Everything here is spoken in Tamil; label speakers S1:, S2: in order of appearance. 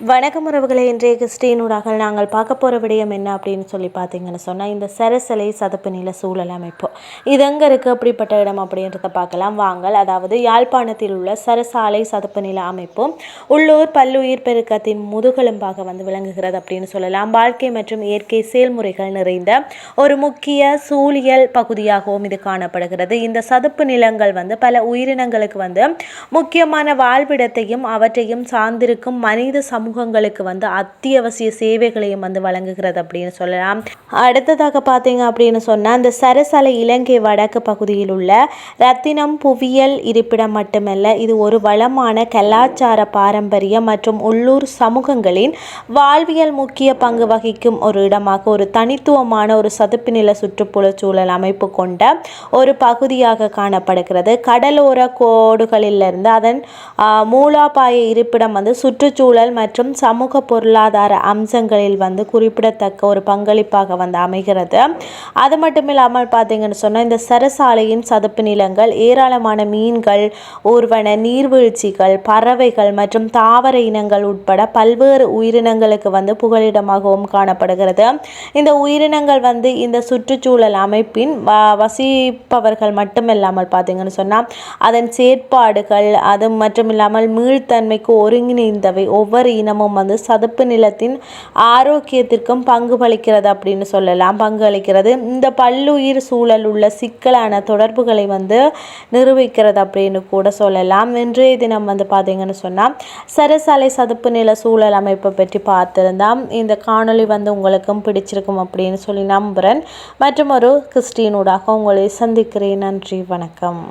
S1: வணக்கம் உறவுகளை இன்றைய ஊடாக நாங்கள் பார்க்க போகிற விடயம் என்ன அப்படின்னு சொல்லி பார்த்தீங்கன்னு சொன்னால் இந்த சரசலை சதுப்பு நில சூழல் அமைப்பு. இது எங்கே இருக்குது அப்படிப்பட்ட இடம் அப்படின்றத பார்க்கலாம். வாங்கள். அதாவது யாழ்ப்பாணத்தில் உள்ள சரசாலை சதுப்பு நில அமைப்பு உள்ளூர் பல்லுயிர் பெருக்கத்தின் முதுகெலும்பாக வந்து விளங்குகிறது அப்படின்னு சொல்லலாம். வாழ்க்கை மற்றும் இயற்கை செயல்முறைகள் நிறைந்த ஒரு முக்கிய சூழியல் பகுதியாகவும் இது காணப்படுகிறது. இந்த சதுப்பு நிலங்கள் வந்து பல உயிரினங்களுக்கு வந்து முக்கியமான வாழ்விடத்தையும் அவற்றையும் சார்ந்திருக்கும் மனித சமூக சமூகங்களுக்கு வந்து அத்தியாவசிய சேவைகளையும் வந்து வழங்குகிறது அப்படின்னு சொல்லலாம். அடுத்ததாக பார்த்தீங்க அப்படின்னு சொன்னால் அந்த சரசலை இலங்கை வடக்கு பகுதியில் உள்ள ரத்தினம் புவியியல் இருப்பிடம் மட்டுமல்ல இது ஒரு வளமான கலாச்சார பாரம்பரிய மற்றும் உள்ளூர் சமூகங்களின் வாழ்வியல் முக்கிய பங்கு வகிக்கும் ஒரு இடமாக ஒரு தனித்துவமான ஒரு சதுப்பு நில சுற்றுப்புற சூழல் அமைப்பு கொண்ட ஒரு பகுதியாக காணப்படுகிறது. கடலோர கோடுகளிலிருந்து அதன் மூலாபாய இருப்பிடம் வந்து சுற்றுச்சூழல் மற்றும் மற்றும் சமூக பொருளாதார அம்சங்களில் வந்து குறிப்பிடத்தக்க ஒரு பங்களிப்பாக வந்து அமைகிறது. அது மட்டும் இல்லாமல் பார்த்தீங்கன்னு சொன்னால் இந்த சரசாலையின் சதுப்பு நிலங்கள் ஏராளமான மீன்கள் ஊர்வன நீர்வீழ்ச்சிகள் பறவைகள் மற்றும் தாவர இனங்கள் உட்பட பல்வேறு உயிரினங்களுக்கு வந்து புகலிடமாகவும் காணப்படுகிறது. இந்த உயிரினங்கள் வந்து இந்த சுற்றுச்சூழல் அமைப்பின் வசிப்பவர்கள் மட்டுமில்லாமல் பார்த்தீங்கன்னு சொன்னால் அதன் செயற்பாடுகள் அது மட்டும் இல்லாமல் மீள்தன்மைக்கு ஒருங்கிணைந்தவை ஒவ்வொரு தினமும் வந்து சதுப்பு நிலத்தின் ஆரோக்கியத்திற்கும் பங்கு பளிக்கிறது அப்படின்னு சொல்லலாம். பங்கு அளிக்கிறது. இந்த பல்லுயிர் சூழல் உள்ள சிக்கலான தொடர்புகளை வந்து நிரூபிக்கிறது அப்படின்னு கூட சொல்லலாம். இன்றைய தினம் வந்து பார்த்தீங்கன்னு சொன்னால் சரசாலை சதுப்பு நில சூழல் அமைப்பை பற்றி பார்த்துருந்தா இந்த காணொளி வந்து உங்களுக்கும் பிடிச்சிருக்கும் அப்படின்னு சொல்லி நம்புகிறேன் மற்றும் ஒரு கிறிஸ்டியனூடாக உங்களை சந்திக்கிறேன். நன்றி வணக்கம்.